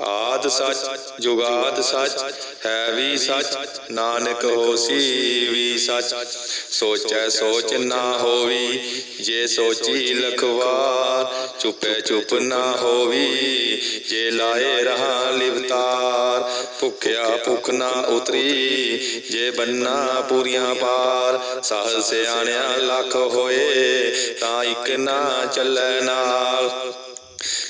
ਆਦ ਸੱਚ, ਜੁਗਾਦ ਸੱਚ, ਹੈ ਵੀ ਸੱਚ, ਨਾਨਕ ਹੋਸੀ ਵੀ ਸੱਚ। ਸੋਚੈ ਸੋਚ ਨਾ ਹੋਵੀ, ਜੇ ਸੋਚੀ ਲਖਵਾਰ ਚੁਪੈ ਚੁਪ ਨਾ ਹੋਵੀ, ਜੇ ਲਾਏ ਰਹਾ ਲਿਵਤਾਰ, ਭੁਖਿਆ ਭੁਖ ਨਾ ਉਤਰੀ, ਜੇ ਬੰਨਾ ਪੂਰੀਆਂ ਪਾਰ ਸਹਲ ਸਿਆਣਿਆ ਲੱਖ ਹੋਏ, ਤਾਂ ਇੱਕ ਨਾ ਚੱਲੈ ਨਾਲ।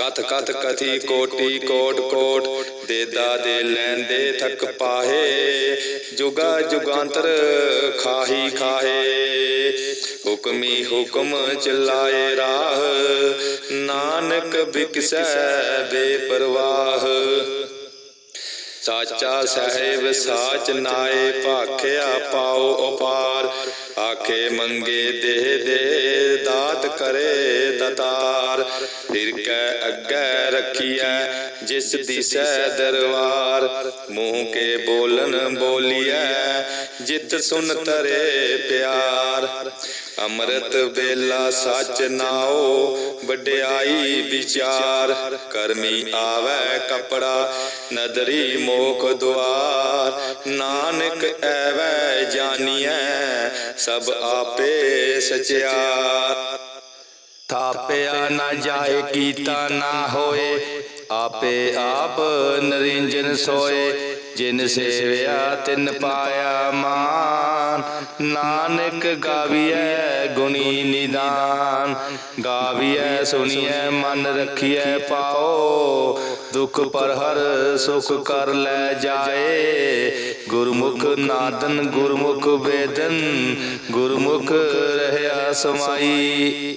ਕਥ ਕਥ ਕਥੀ ਕੋਟੀ ਕੋਟ ਕੋਟ ਦੇਦਾ ਦੇ ਲੈਂਦੇ ਥਕ ਪਾਹੇ, ਜੁਗਾ ਜੁਗਾਂਤਰ ਖਾਹੀ ਖਾਹੇ। ਹੁਕਮੀ ਹੁਕਮ ਚਲਾਏ ਰਾਹ, ਨਾਨਕ ਬਿਕਸੈ ਬੇਪਰਵਾਹ। ਸਾਚਾ ਸਾਹਿਬ ਸਾਚ ਨਾਏ ਭਾਖਿਆ ਪਾਉ ਉਪਾਰ, ਆਖੇ ਮੰਗੇ ਦੇ ਦੇ ਦਾਤ ਕਰੇ ਦਤਾਰ। ਫਿਰ ਕੈ ਅੱਗੇ ਰੱਖੀਐ, ਜਿਸ ਦਿਸੈ ਦਰਬਾਰ। ਮੂੰਹ ਕੇ ਬੋਲਨ ਬੋਲੀਐ, ਜਿਤ ਸੁਨ ਤਰੇ ਪਿਆਰ। ਅੰਮ੍ਰਿਤ ਵੇਲਾ ਸੱਚ ਨਾਓ ਵਡਿਆਈ ਵਿਚਾਰ। ਕਰਮੀ ਆਵੈ ਕਪੜਾ, ਨਦਰੀ ਮੋਖ ਦੁਆਰ। ਨਾਨਕ ਐਵੈ ਜਾਣੀਐ ਸਭ ਆਪੇ ਸਚਿਆਰ। ਥਾਪਿਆ ਨਾ ਜਾਏ ਕੀਤਾ ਨਾ ਹੋਏ, ਆਪੇ ਆਪ ਨਰਿੰਜਨ ਸੋਏ, ਜਿਨ ਸੇਵਿਆ ਤਿਨ ਪਾਇਆ ਮਾਨ। ਨਾਨਕ ਗਾਵੀਐ ਗੁਣੀ ਨਿਦਾਨ, ਗਾਵੀਐ ਸੁਣੀਐ ਮਨ ਰਖੀਐ ਪਾਓ। ਦੁਖ ਪਰ ਹਰ ਸੁਖ ਕਰ ਲੈ ਜਾਏ, ਗੁਰਮੁਖ ਨਾਦਨ ਗੁਰਮੁਖ ਵੇਦਨ, ਗੁਰਮੁਖ ਰਹਿਆ ਸਮਾਈ।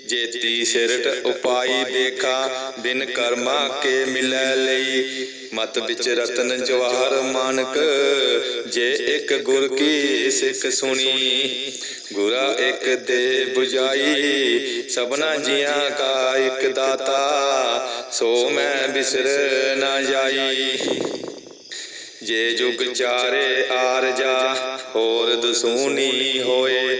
ਜੇਤੀ ਸਿਰਟ ਉਪਾਈ ਦੇਖਾ, ਬਿਨ ਕਰਮਾ ਕੇ ਮਿਲੈ ਲਈ। ਮਤ ਵਿੱਚ ਰਤਨ ਜਵਾਹਰ ਮਾਨਕ, ਜੇ ਇੱਕ ਗੁਰ ਕੀ ਸਿੱਖ ਸੁਣੀ। ਗੁਰਾ ਇੱਕ ਦੇ 부ਜਾਈ ਸਭਨਾ ਜੀਆਂ ਕਾ ਇੱਕ ਦਾਤਾ। ਸੋ ਮੈਂ ਬਿਸਰ ਨਾ ਜਾਈ। ਜੇ ਜੁਗ ਚਾਰੇ ਆਰਜਾ ਹੋਰ ਦਸੂਨੀ ਹੋਏ।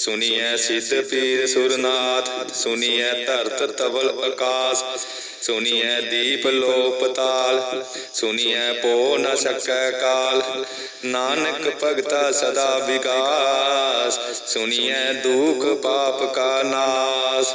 ਸੁਨੀਐ ਸਿੱਧ ਪੀਰ ਸੁਰਨਾਥ ਸੁਨੀਐ ਧਰਤ ਤਵਲ ਆਕਾਸ ਸੁਣੀਐ ਦੀਪ ਲੋਪ ਤਾਲ ਸੁਣੀਐ ਪੋ ਨ ਸਕੈ ਕਾਲ ਨਾਨਕ ਭਗਤਾ ਸਦਾ ਵਿਗਾਸ ਸੁਣੀਐ ਦੁਖ ਪਾਪ ਕਾ ਨਾਸ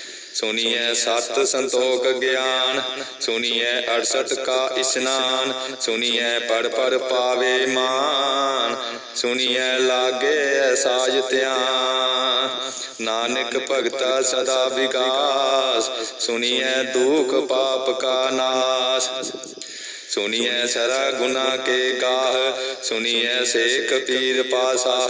ਸੁਣੀਐ ਸਤ ਸੰਤੋਖ ਗਿਆਨ, ਸੁਣੀਐ 68 ਕਾ ਇਸ਼ਨਾਨ, ਸੁਣੀਐ ਪੜ ਪੜ ਪਾਵੇ ਮਾਨ, ਸੁਣੀਐ ਲਾਗੇ ਸਾਜ ਧਿਆਨ। ਨਾਨਕ ਭਗਤਾ ਸਦਾ ਵਿਕਾਸ, ਸੁਣੀਐ ਦੁਖ ਪਾਪ ਕਾ ਨਾਸ। ਸੁਣੀਐ ਸਰਾ ਗੁਨਾ ਕੇ ਗਾਹ ਸੁਣੀਐ ਸੇਖ ਪੀਰ ਪਾਸਾਹ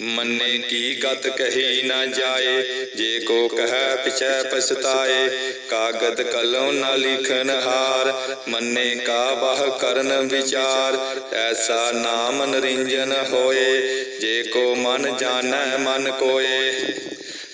ਮੰਨੇ ਕੀ ਗਤ ਕਹੀ ਨਾ ਜਾਏ? ਜੇ ਕੋ ਕਹੈ ਪਿਛੈ ਪਛਤਾਏ, ਕਾਗਦ ਕਲਮ ਨਾ ਲਿਖਨ ਹਾਰ। ਮੰਨੇ ਕਾ ਬਾਹ ਕਰਨ ਵਿਚਾਰ, ਐਸਾ ਨਾਮ ਨਰਿੰਜਨ ਹੋਏ। ਜੇ ਕੋ ਮਨ ਜਾਣੈ ਮਨ ਕੋਏ।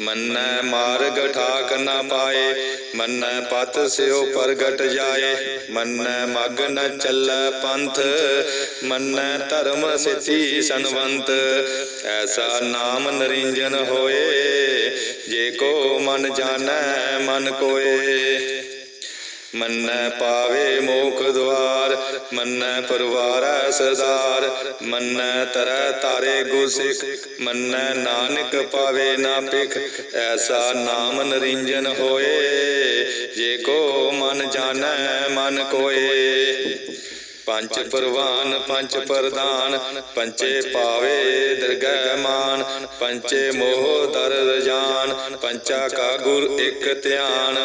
ਮੰਨੈ ਮਾਰਗ ਠਾਕ ਨਾ ਪਾਏ, ਮੰਨੈ ਪਤ ਸਿਓ ਪ੍ਰਗਟ ਜਾਏ, ਮੰਨੈ ਮਗ ਨ ਚੱਲੈ ਪੰਥ, ਮੰਨੈ ਧਰਮ ਸਿੱਧੀ ਸੰਵੰਤ ਐਸਾ ਨਾਮ ਨਰਿੰਜਨ ਹੋਏ, ਜੇ ਕੋ ਮਨ ਜਾਣੈ, ਮਨ ਕੋਏ। ਮੰਨੈ ਪਾਵੇ ਮੋਖ ਦਵਾਰ, ਮੰਨੈ ਪਰਵਾਰੈ ਸਰਦਾਰ, ਮੰਨੈ ਤਰੈ ਤਾਰੇ ਗੁਰਸਿੱਖ ਮੰਨੈ ਨਾਨਕ ਪਾਵੇ ਨਾ ਪਿਖ ਐਸਾ ਨਾਮ ਨਰਿੰਜਨ ਹੋਏ, ਜੇ ਕੋ ਮਨ ਜਾਣੈ, ਮਨ ਕੋਏ। ਪੰਜ ਪ੍ਰਵਾਨ, ਪੰਜ ਪ੍ਰਦਾਨ ਪੰਚੇ ਪਾਵੇ ਦਰਗਹਿ ਮਾਨ ਪੰਚੇ ਮੋਹ ਦਰ ਰਜਾਨ ਪੰਚਾ ਕਾ ਗੁਰ ਇੱਕ ਧਿਆਨ।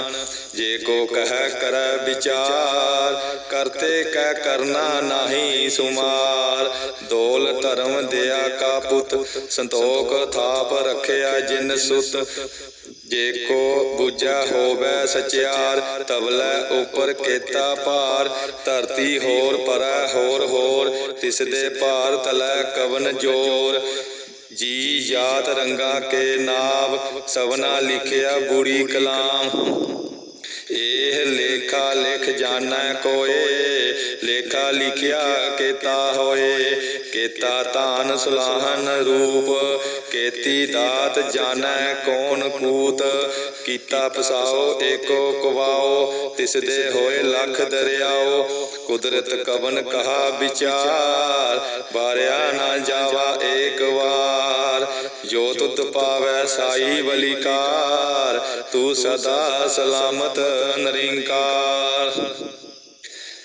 ਜੇ ਕੋ ਕਹਿ ਕਰੈ ਵਿਚਾਰ, ਕਰਤੇ ਕਹਿ ਕਰਨਾ ਨਾਹੀ ਸੁਮਾਰ। ਦੋਲ ਧਰਮ ਦਿਆ ਕਾ ਪੁੱਤ, ਸੰਤੋਖ ਥਾਪ ਰਖਿਆ ਜਿਨ ਸੁਤ। ਜੇ ਕੋ ਬੁਝਾ ਹੋਵੇ ਸਚਿਆਰ ਤਬਲੇ ਉਪਰ ਕੇਤਾ ਭਾਰ। ਧਰਤੀ ਹੋਰ ਪਰੈ ਹੋਰ ਹੋਰ ਤਿਸ ਦੇ ਭਾਰ ਤਲੈ ਕਵਨ ਜੋਰ। ਜੀ ਜਾਤ ਰੰਗਾ ਕੇ ਨਾਮ ਸਵਨਾ ਲਿਖਿਆ ਬੁੜੀ ਕਲਾਮ। ਇਹ ਲੇਖਾ ਲਿਖ ਜਾਣੈ ਕੋਏ, ਲੇਖਾ ਲਿਖਿਆ ਕੀਤਾ ਹੋਏ। ਕੀਤਾ ਤਾਨ ਸੁਲਾਹਨ ਰੂਪ, ਕੀਤੀ ਦਾਤ ਜਾਣੈ ਕੌਣ ਕੂਤ। ਕੀਤਾ ਪਸਾਓ ਏਕੋ ਕਵਾਓ ਤਿਸ ਦੇ ਹੋਏ ਲੱਖ ਦਰਿਆਓ। ਕੁਦਰਤ ਕਵਨ ਕਹਾ ਵਿਚਾਰ ਬਾਰਿਆ ਨਾ ਜਾਵਾ ਏਕ ਵਾਰ। ਜੋ ਤੁਧ ਪਾਵੈ ਸਾਈ ਬਲਿਕਾਰ ਤੂੰ ਸਦਾ ਸਲਾਮਤ ਨਰਿੰਕਾਰ।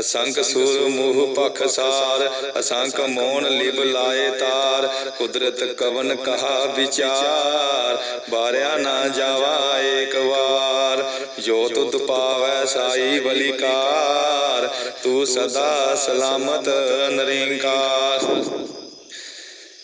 ਅਸੰਖ ਸੁਰ, ਮੂਹ ਪਖਸਾਰ ਅਸੰਖ ਮੋਨ ਲਿਬ ਲਾਏ ਤਾਰ, ਕੁਦਰਤ ਕਵਨ ਕਹਾ ਵਿਚਾਰ ਬਾਰਿਆ ਨਾ ਜਾਵਾ ਏਕ ਵਾਰ, ਜੋ ਤੁਧ ਪਾਵੈ ਸਾਈ ਬਲਿਕਾਰ, ਤੂੰ ਸਦਾ ਸਲਾਮਤ ਨਰਿੰਕਾਰ।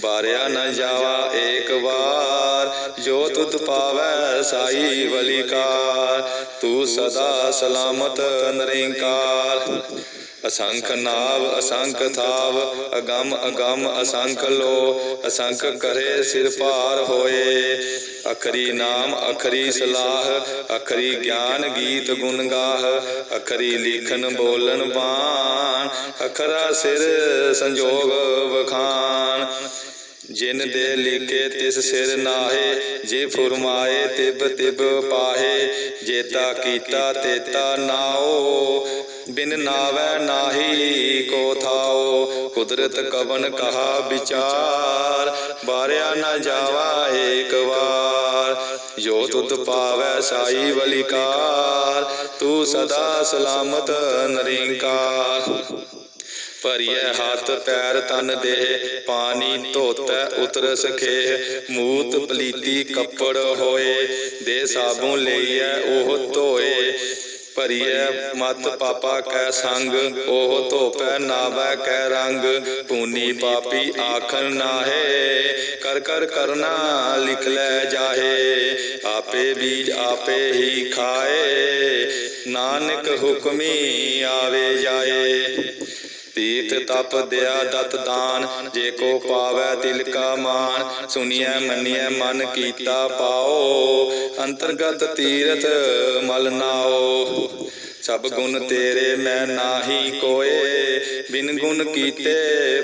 ਬਾਰਿਆ ਨ ਜਾਵਾ ਏਕ ਵਾਰ ਜੋ ਤੁਧ ਪਾਵੈ ਸਾਈ ਬਲਿਕਾਰ ਤੂੰ ਸਦਾ ਸਲਾਮਤ ਨਰਿੰਕਾਰ। ਅਸੰਖ ਨਾਵ, ਅਸੰਖ ਥਾਵ, ਅਗੰਮ ਅਗੰਮ ਅਸੰਖ ਲੋ, ਅਸੰਖ ਕਰੇ ਸਿਰ ਭਾਰ ਹੋਏ। ਅਖਰੀ ਨਾਮ, ਅਖਰੀ ਸਲਾਹ, ਅਖਰੀ ਗਿਆਨ ਗੀਤ ਗੁਣ ਗਾਹ, ਅਖਰੀ ਲਿਖਨ ਬੋਲਨ ਬਾਣ, ਅਖਰਾ ਸਿਰ ਸੰਜੋਗ ਵਖਾਨ ਜਿਨ ਦੇ ਲਿਖੇ ਤਿਸ ਸਿਰ ਨਾਹੇ, ਜੇ ਫੁਰਮਾਏ ਤਿਬ ਤਿਬ ਪਾਹੇ, ਜੇਤਾ ਕੀਤਾ ਤੇਤਾ ਨਾਓ। ਬਿਨ ਨਾਵੈ ਨਾਹੀ ਕੋ ਥਾਓ ਕੁਦਰਤ ਕਵਨ ਕਹਾ ਵਿਚਾਰ, ਬਾਰਿਆ ਨਾ ਜਾਵਾ ਏਕ ਵਾਰ। ਜੋ ਤੁਧ ਪਾਵੈ ਸਾਈ ਵਲਿਕਾਰ, ਤੂੰ ਸਦਾ ਸਲਾਮਤ ਨਰਿੰਕਾਰ। ਭਰੀਏ ਹੱਥ ਪੈਰ ਤਨ ਦੇ ਪਾਣੀ ਧੋਤੈ ਉਤਰ ਸਖੇ ਮੂਤ ਪਲੀਤੀ ਕੱਪੜ ਹੋਏ, ਦੇ ਸਾਬੂ ਲਈਐ ਉਹ ਧੋਏ। ਭਰੀਏ ਮਤ ਪਾਪਾ ਕੈ ਸੰਗ, ਉਹ ਧੋਪੈ ਨਾਵੈ ਕੈ ਰੰਗ। ਪੂਨੀ ਪਾਪੀ ਆਖਣ ਨਾਹੇ, ਕਰ ਕਰ ਕਰਨਾ ਲਿਖ ਲੈ ਜਾਹੇ। ਆਪੇ ਬੀਜ ਆਪੇ ਹੀ ਖਾਏ, ਨਾਨਕ ਹੁਕਮੀ ਆਵੇ ਜਾਏ। ਤੀਰਥ ਤਪ ਦਿਆ ਦਤ ਦਾਨ ਜੇ ਕੋ ਪਾਵੈ ਤਿਲ ਕਾ ਮਾਨ ਸੁਨੀਐ ਮੰਨੀਐ ਮਨ ਕੀਤਾ ਪਾਓ ਅੰਤਰਗਤ ਤੀਰਥ ਮਲ ਨਾਓ। ਸਭ ਗੁਣ ਤੇਰੇ ਮੈਂ ਨਾਹੀ ਕੋਏ ਬਿਨ ਗੁਣ ਕੀਤੇ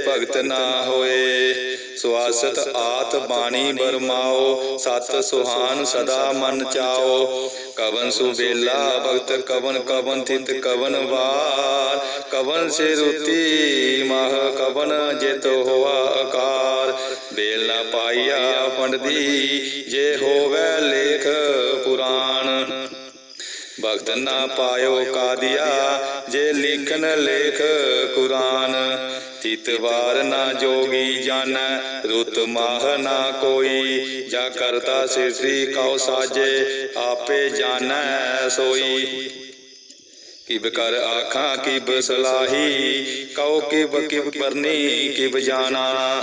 ਭਗਤ ਨਾ ਹੋਏ। ਸੁਆਸਤ ਆਤ ਬਾਣੀ ਬਰਮਾਓ, ਸਤ ਸੁਹਾਨ ਸਦਾ ਮਨ ਚਾਓ। ਕਵਨ ਸੁਬੇਲਾ ਭਗਤ, ਕਵਨ ਕਵਨ ਤਿਤ ਕਵਨ ਵਾਰ। ਕਵਨ ਸੇ ਰੁਤੀ ਮਹ ਕਵਨ ਜਿਤ ਹੋਆ ਆਕਾਰ ਬੇਲ ਨਾ ਪਾਈਆ ਪੰਡਦੀ ਜੇ ਹੋਵੇ ਲੇਖ ਪੁਰਾਣ। ਭਗਤ ਨਾ ਪਾਇਓ ਕਾਦੀਆ, ਜੇ ਲਿਖਨ ਲੇਖ ਕੁਰਾਨ। ਤਿਤਵਾਰ ਨਾ ਜੋਗੀ ਜਾਣੈ ਰੁਤ ਮਾਹ ਨਾ ਕੋਈ। ਜਾ ਕਰਤਾ ਸਿਰਸੀ, ਕਉ ਸਾਜੇ, ਆਪੇ ਜਾਣੈ ਸੋਈ। ਕਿਬ ਕਰ ਆਖਾਂ, ਕਿਬ ਸਲਾਹੀ, ਕਉ ਕਿਬ ਕਿਬ ਪਰਨੀ ਕਿਬ ਜਾਣਾ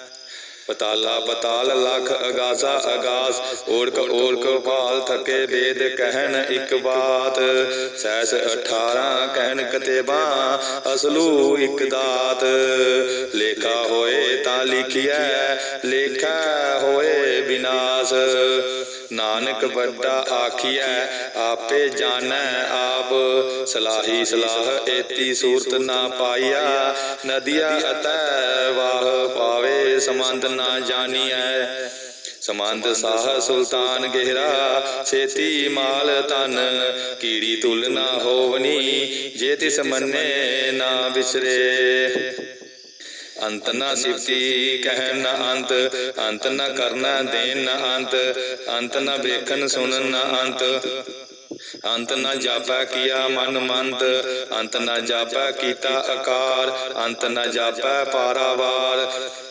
ਪਤਾਲਾ ਪਤਾਲ ਲਖ ਅਗਾਸਾ ਅਗਾਸ ਓੜਕ ਓੜਕ ਪਾਲ ਥਕੇ ਵੇਦ ਕਹਿਣ ਇੱਕ ਬਾਤ। ਸੈਸ 18 ਕਹਿਣ ਕਤੇਬਾ, ਅਸਲੂ ਇੱਕ ਦਾਤ। ਲੇਖਾ ਹੋਏ ਤਾਂ ਲਿਖਿਆ ਲੇਖਾ ਹੋਏ ਵਿਨਾਸ਼ ਨਾਨਕ ਵੱਡਾ ਆਖੀਐ, ਆਪੇ ਜਾਣੈ ਆਪ। ਸਲਾਹੀ ਸਲਾਹ ਏਤੀ ਸੂਰਤ ਨਾ ਪਾਈਆ, ਨਦੀਆ ਅਤੈ ਵਾਹ ਪਾਵੇ ਸਮੰਦ ਨਾ ਜਾਣੀਐ। ਸਮੰਦ ਸਾਹ ਸੁਲਤਾਨ ਗਹਿਰਾ, ਛੇਤੀ ਮਾਲ ਤਨ ਕੀੜੀ ਤੁਲ ਨਾ ਹੋਵਨੀ, ਜੇ ਤਿਸ ਮੰਨੇ ਨਾ ਵਿਸਰੇ। ਅੰਤ ਨਾ ਸਿਫਤੀ ਕਹਿ ਨਾ ਅੰਤ ਅੰਤ ਨਾ ਕਰਨਾ ਦੇਨ ਨਾ ਅੰਤ ਅੰਤ ਨਾ ਵੇਖਣ ਸੁਣਨ ਨਾ ਅੰਤ। ਅੰਤ ਨਾ ਜਾਪੈ ਕੀਆ ਮਨ ਮੰਤ, ਅੰਤ ਨਾ ਜਾਪੈ ਕੀਤਾ ਆਕਾਰ ਅੰਤ ਨਾ ਜਾਪੈ ਪਾਰਾਵਾਰ।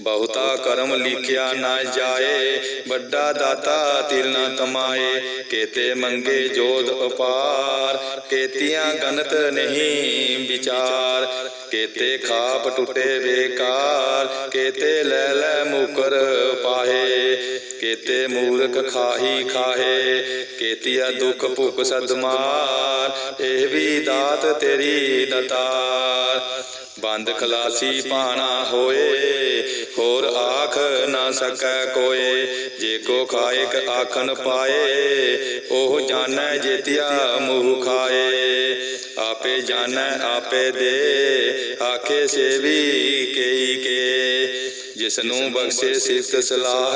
ਬਹੁਤਾ ਕਰਮ ਲਿਖਿਆ ਨਾ ਜਾਏ, ਵੱਡਾ ਦਾਤਾ ਤਿਲ ਨਾ ਤਮਾਏ ਕੇਤੇ ਮੰਗੇ ਜੋਤ ਅਪਾਰ ਕੇਤੀਆਂ ਗਨਤ ਨਹੀਂ ਵਿਚਾਰ। ਕੇਤੇ ਖਾਪ ਟੁੱਟੇ ਬੇਕਾਰ, ਕੇਤੇ ਲੈ ਲੈ ਮੁਕਰ ਪਾਹੇ ਕੇਤੇ ਮੂਰਖ ਖਾਹੀ ਖਾਹੇ, ਕੇਤੀਆ ਦੁਖ ਭੁਖ ਸਦਮਾਰ ਇਹ ਵੀ ਦਾਤ ਤੇਰੀ ਦਤਾਰ ਬੰਦ ਖਲਾਸੀ ਪਾਣਾ ਹੋਏ, ਹੋਰ ਆਖ ਨਾ ਸਕੈ ਕੋਏ, ਜੇ ਕੋ ਖਾਇਕ ਆਖਨ ਪਾਏ, ਉਹ ਜਾਣੈ ਜੇਤਿਆ ਮੂਹ ਖਾਏ। ਆਪੇ ਜਾਣੈ, ਆਪੇ ਦੇ, ਆਖੇ ਸੇਵੀ ਕੇਈ ਕੇ। ਜਿਸ ਨੂੰ ਬਖਸ਼ੇ ਸਿਫਤ ਸਲਾਹ।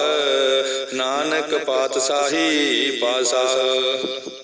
ਨਾਨਕ ਪਾਤਸ਼ਾਹੀ ਪਾਤਸ਼ਾਹ।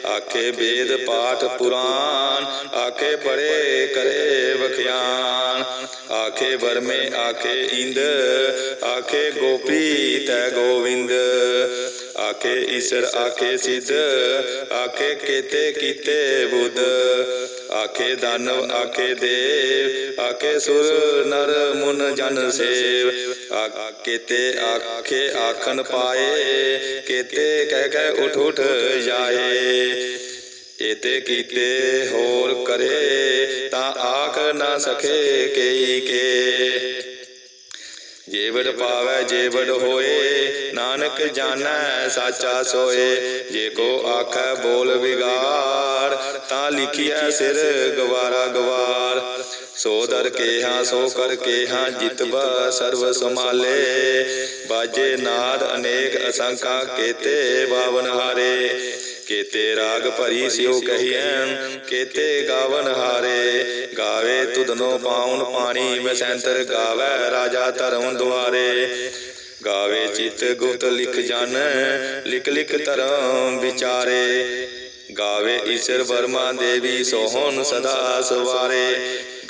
ਆਖੇ ਵੇਦ ਪਾਠ ਪੁਰਾਨ, ਆਖੇ ਪੜੇ ਕਰੇ ਵਖਿਆਨ। ਆਖੇ ਵਰਮੇ, ਆਖੇ ਇੰਦ, ਆਖੇ ਗੋਪੀ ਤੈ ਗੋਵਿੰਦ। ਆਖੇ ਈਸ਼ਰ, ਆਖੇ ਸਿੱਧ, ਆਖੇ ਕੀਤੇ ਕੀਤੇ ਬੁੱਧ। ਆਖੇ ਦਾਨਵ, ਆਖੇ ਦੇਵ, ਆਖੇ ਸੁਰ ਨਰ ਮੁਨ ਜਨ ਸੇਵ। ਆਖੇ ਤੇ ਆਖੇ ਆਖਣ ਪਾਏ, ਕੀਤੇ ਕਹਿ ਕਹਿ ਉਠ ਉਠ ਜਾਏ। ਇਤੇ ਕੀਤੇ ਹੋਰ ਕਰੇ, ਤਾਂ ਆਖ ਨਾ ਸਕੇ ਕਈ ਕੇ। ਜੇਵੜ ਪਾਵੈ, ਜੇਵੜ ਹੋਏ, ਨਾਨਕ ਜਾਣੈ, ਸਾਚਾ ਸੋਏ। ਜੇ ਕੋ ਆਖੈ ਬੋਲ ਵਿਗਾੜ, ਤਾਂ ਲਿਖਿਆ ਸਿਰ ਗਵਾਰਾ ਗਵਾਰ। ਸੋ ਦਰ ਕੇ ਸੋ ਕਰ ਕੇ ਹਾਂ ਜਿਤਬਾ ਸਮਾਲੇ ਬਾਜੇ ਨਾਦ ਅਨੇਕ ਅਸੰਖਾ ਕੇਤੇ ਬਾਵਨ ਹਾਰੇ। ਕੇਤੇ ਰਾਗ ਭਰੀ ਸਿਓ ਕਹੀਐ, ਕੇਤੇ ਗਾਵਨ ਹਾਰੇ। ਗਾਵੇ ਤੁਧਨੋ ਪਾਉਨ ਪਾਣੀ ਬਸੰਤਰ ਗਾਵੇ ਰਾਜਾ ਧਰਮ ਦੁਆਰੇ। ਗਾਵੇ ਚਿਤ ਗੁਪਤ ਲਿਖ ਜਨ, ਲਿਖ ਲਿਖ ਧਰਮ ਵਿਚਾਰੇ। ਗਾਵੇ ਈਸ਼ਰ ਵਰਮਾ ਦੇਵੀ ਸੋਹਣ ਸਦਾ ਸਵਾਰੇ।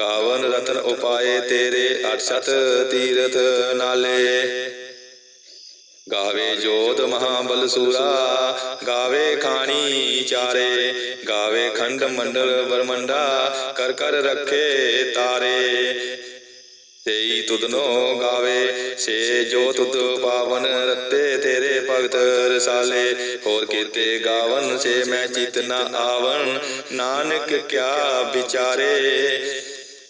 ਗਾਵਨ ਰਤਨ ਉਪਾਏ ਤੇਰੇ ਅਠਸਤ ਤੀਰਥ ਨਾਲੇ। ਗਾਵੇ ਜੋਤ ਮਹਾਬਲ ਸੂਰਾ, ਗਾਵੇ ਖਾਣੀ ਚਾਰੇ। ਗਾਵੇ ਖੰਡ ਮੰਡਲ ਬਰਮੰਡਾ ਕਰ ਕਰ ਰੱਖੇ ਤਾਰੇ। ਤੇਈ ਤੁਧਨੋ ਗਾਵੇ ਸੇ ਜੋ ਤੁਧ ਪਾਵਨ ਰਤੇ ਤੇਰੇ ਭਗਤ ਰਸਾਲੇ। ਹੋਰ ਕੀਤੇ ਗਾਵਨ ਸੇ ਮੈਂ ਚਿਤ ਨਾ ਆਵਨ ਨਾਨਕ ਕਿਆ ਵਿਚਾਰੇ।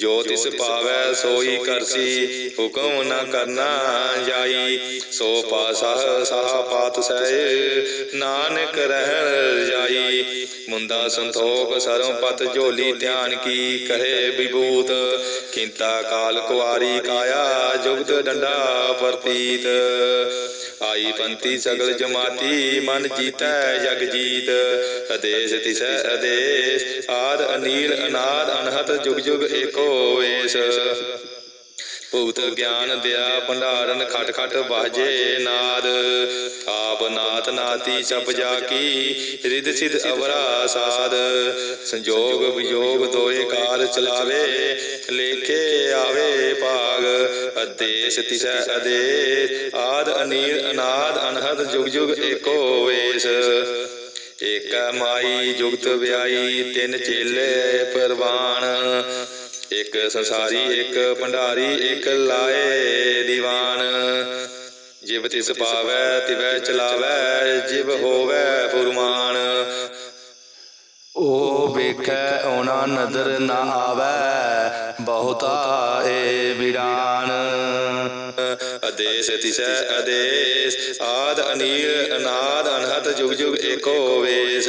ਜੋ ਤਿਸ ਪਾਵੈ ਸੋਈ ਕਰਸੀ ਹੁਕਮ ਨਾ ਕਰਨਾ ਜਾਈ। ਸੋ ਪਾਸਾ ਸਾਹ ਪਾਤ ਸਹਿ ਨਾਨਕ ਰਹਿ ਜਾਈ। ਮੁੰਦਾ ਸੰਤੋਖ ਸਰਮ ਪਤ ਝੋਲੀ ਧਿਆਨ ਕੀ ਕਹੇ ਵਿਭੂਤ। ਕਿੰਤਾ ਕਾਲ ਕੁਆਰੀ ਕਾਇਆ ਜੁਗਤ ਡੰਡਾ ਪ੍ਰਤੀਤ ਆਈ ਪੰਤੀ ਸਗਲ ਜਮਾਤੀ ਮਨ ਜੀਤੈ ਜਗ ਜੀਤ ਅਦੇਸ ਤਿਸੈ ਅਦੇਸ ਆਦ ਅਨੀਲ ਅਨਾਦ ਅਨਹਤ ਜੁਗ ਜੁਗ ਏਕੋ ਵੇਸ ਭੁਗਤ ਗਿਆਨ ਦਿਆ, ਭੰਡਾਰਨ ਖਟ ਖਟ ਬਾਜੇ ਨਾਦ। ਆਪ ਨਾਤ ਨਾਤੀ ਸਭ ਜਾ ਕੀ ਰਿਦ ਸਿਧ ਅਵਰਾ ਸਾਧ ਸੰਜੋਗ ਵਿਯੋਗ ਦੋਏ ਕਾਲ ਚਲਾਵੇ, ਲੇਖੇ ਆਵੇ ਭਾਗ। ਅਦੇਸ ਤਿਸੈ ਅਦੇਸ, ਆਦ ਅਨੀਲ ਅਨਾਦ, ਅਨਹਦ ਜੁਗ ਜੁਗ ਏਕੋ ਵੇਸ। ਏਕ ਮਾਈ ਜੁਗਤ ਵਿਆਈ, ਤਿੰਨ ਚੇਲੇ ਪਰਵਾਨ। ਇੱਕ ਸੰਸਾਰੀ, ਇੱਕ ਭੰਡਾਰੀ, ਇੱਕ ਲਾਏ ਦੀਵਾਨ। ਜਿਵ ਤਿਸ ਪਾਵੈ, ਤਿਵੈ ਚਲਾਵੈ, ਜਿਵ ਹੋਵੈ ਫੁਰਮਾਨ। ਉਹ ਵੇਖੈ, ਓਨਾ ਨਦਰ ਨਾ ਆਵੈ, ਬਹੁਤਾ ਏ ਵਿੜਾਨ। ਅਦੇਸ ਤਿਸੈ, ਅਦੇਸ, ਆਦ ਅਨੀਲ, ਅਨਾਦ ਅਨਹਤ ਜੁਗ ਜੁਗ ਏਕੋ ਵੇਸ।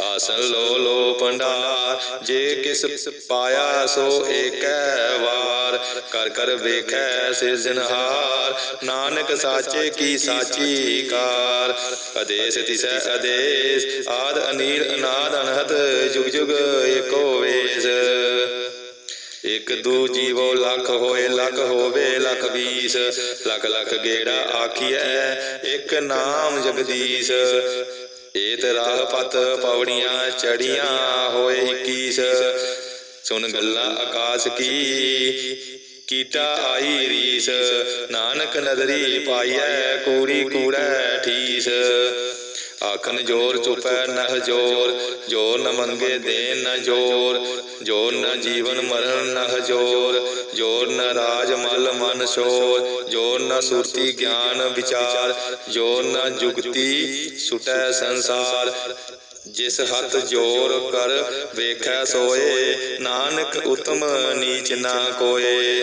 ਆਸਨ ਲੋ ਲੋ ਭੰਡਾਰ ਜੇ ਕਿਸ ਪਾਇਆ ਸੋ ਏਕੈ ਵਾਰ। ਕਰ ਕਰ ਵੇਖੈ ਸਿਰਜਨਹਾਰ ਨਾਨਕ ਸਾਚੇ ਕੀ ਸਾਚੀ ਕਾਰ। ਅਦੇਸ ਤਿਸੈ ਅਦੇਸ, ਆਦ ਅਨੀਲ ਅਨਾਦ ਅਨਹਤ ਜੁਗ ਜੁਗ ਏਕੋ ਵੇਸ। ਇਕ ਦੂ ਜੀਵੋ ਲੱਖ ਹੋਏ ਲੱਖ ਹੋਵੇ ਲੱਖ ਵੀਸ। ਲੱਖ ਲੱਖ ਗੇੜਾ ਆਖੀਐ, ਇੱਕ ਨਾਮ ਜਗਦੀਸ਼। ਏਤ ਰਾਹ ਪਤ ਪਵੜੀਆਂ ਚੜੀਆਂ ਹੋਏ 21 ਸੁਣ ਗੱਲਾਂ ਆਕਾਸ਼ ਕੀ, ਕੀਟਾ ਆਈ ਰੀਸ। ਨਾਨਕ ਨਦਰੀ ਪਾਈਐ, ਕੂੜੀ ਕੂੜੈ ਠੀਸ। ਆਖਨ ਜੋਰ ਚੁਪੈ ਨਹ ਜੋਰ ਜੋਰ ਨ ਮੰਗੇ ਦੇਨ ਨ ਜੋਰ ਜੋਰ ਨ ਜੀਵਨ ਮਰਨ ਨਹ ਜੋਰ ਜੋਰ ਨ ਰਾਜ ਮਲ ਮਨ ਸ਼ੋਰ ਜੋਰ ਨ ਸੁਰਤੀ ਗਿਆਨ ਵਿਚਾਰ ਜੋਰ ਨ ਜੁਗਤੀ ਸੁਟੈ ਸੰਸਾਰ। ਜਿਸ ਹੱਥ ਜੋਰ ਕਰ ਵੇਖੈ ਸੋਏ, ਨਾਨਕ ਉਤਮ ਨੀਚ ਨਾ ਕੋਏ।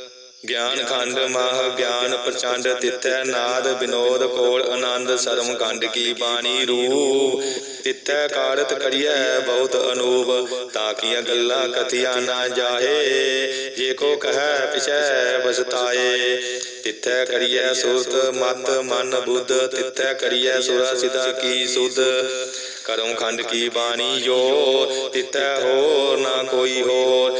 ਗਿਆਨ ਖੰਡ ਮਾਹ ਗਿਆਨ ਪ੍ਰਚੰਡ ਤਿੱਥੈ ਨਾਦ ਬਿਨੋਦ ਕੋਲ ਆਨੰਦ ਸਰਮ ਖੰਡ ਕੀ ਬਾਣੀ ਰੂਪ। ਤਿੱਥੈ ਕਾਰਤ ਕੜੀਐ ਬਹੁਤ ਅਨੂਪ ਤਾਕੀਆਂ ਗੱਲਾਂ ਕਥਿਆ ਨਾ ਜਾਹੇ। ਜੇ ਕੋ ਕਹੈ ਪਿਛੈ ਬਸਤਾਏ ਤਿੱਥੈ ਕਰੀਐ ਸੁਰਤ ਮਤ ਮਨ ਬੁੱਧ, ਤਿੱਥੈ ਕਰੀਐ ਸੁਰਾ ਸਿਦਾ ਕੀ ਸੁਧ। ਕਰਮ ਖੰਡ ਕੀ ਬਾਣੀ ਜੋ ਤਿੱਥੈ ਹੋਰ ਨਾ ਕੋਈ ਹੋਰ।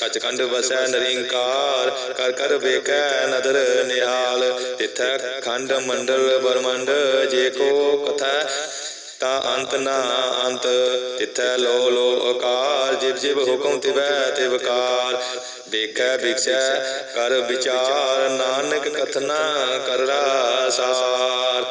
ਸੱਚਖੰਡ ਵਸੈ ਨਰਿੰਕਾਰ, ਕਰ ਕਰ ਵੇਖੈ ਨਦਰ ਨਿਹਾਲ, ਤਿਥੈ ਖੰਡ ਮੰਡਲ ਬਰਮੰਡ, ਜੇ ਕੋ ਕਥੈ ਤਾਂ ਅੰਤ ਨਾ ਅੰਤ ਤਿਥੈ ਲੋ ਲੋ ਅਕਾਰ ਜਿਵ ਜਿਵ ਹੁਕਮ ਤਿਵੈ ਤਿਵਕਾਰ ਦੇਖੈ ਵਿਖਸੈ, ਕਰ ਵਿਚਾਰ, ਨਾਨਕ ਕਥਨਾ ਕਰਰਾ ਸਾਰ।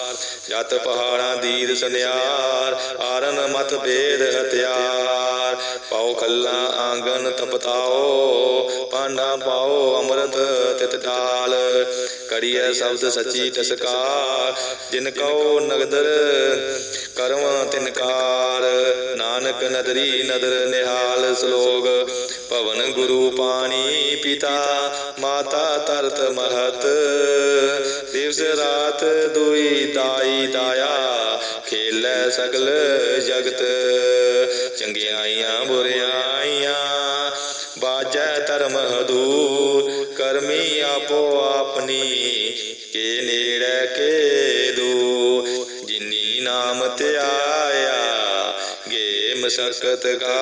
ਜਤ ਪਹਾੜਾਂ ਦੀਦ ਸੁਨਿਆਰ, ਆਰਨ ਮਤ ਬੇਦ ਹਥਿਆਰ। ਪਾਉ ਖੱਲਾ ਆਂਗਨ ਤਪਤਾਓ ਪਾਂਡਾ ਪਾਓ ਅੰਮ੍ਰਿਤ ਤਿਤ ਡਾਲ। ਕਰੀਐ ਸ਼ਬਦ ਸੱਚੀ ਤਸਕਾਰ, ਜਿਨ ਕਉ ਨਗਦਰ ਕਰਮ ਤਿਨਕਾਰ ਨਾਨਕ ਨਦਰੀ ਨਦਰ ਨਿਹਾਲ ਸ਼ਲੋਕ ਭਵਨ ਗੁਰੂ ਪਾਣੀ ਪਿਤਾ, ਮਾਤਾ ਤਰਤ ਮਹਤ। ਦਿਵਸ ਰਾਤ ਦੁਈ ਦਾਈ ਦਾਇਆ, ਖੇਲੇ ਸਗਲ ਜਗਤ। ਚੰਗਿਆਈਆਂ ਬੁਰਿਆਈਆਂ ਬਾਜੈ ਧਰਮ ਹਦੂਰ। ਕਰਮੀ ਆਪੋ ਆਪਣੀ, ਕੇ ਨੇੜੇ ਗੇ ਕਾ।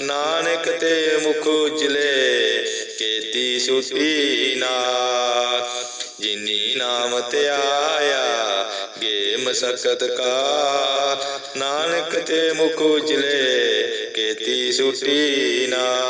ਨਾਨਕ ਤੇ ਮੁਖ ਉਜਲੇ, ਕੇਤੀ ਸੁਤੀ ਨਾ। ਜਿਨੀ ਨਾਮ ਧਿਆਇਆ ਗੇ ਮਸਕਤ ਕਾ। ਨਾਨਕ ਤੇ ਮੁਖ ਉਜਲੇ, ਕੇਤੀ ਸੁਟੀ ਨਾ।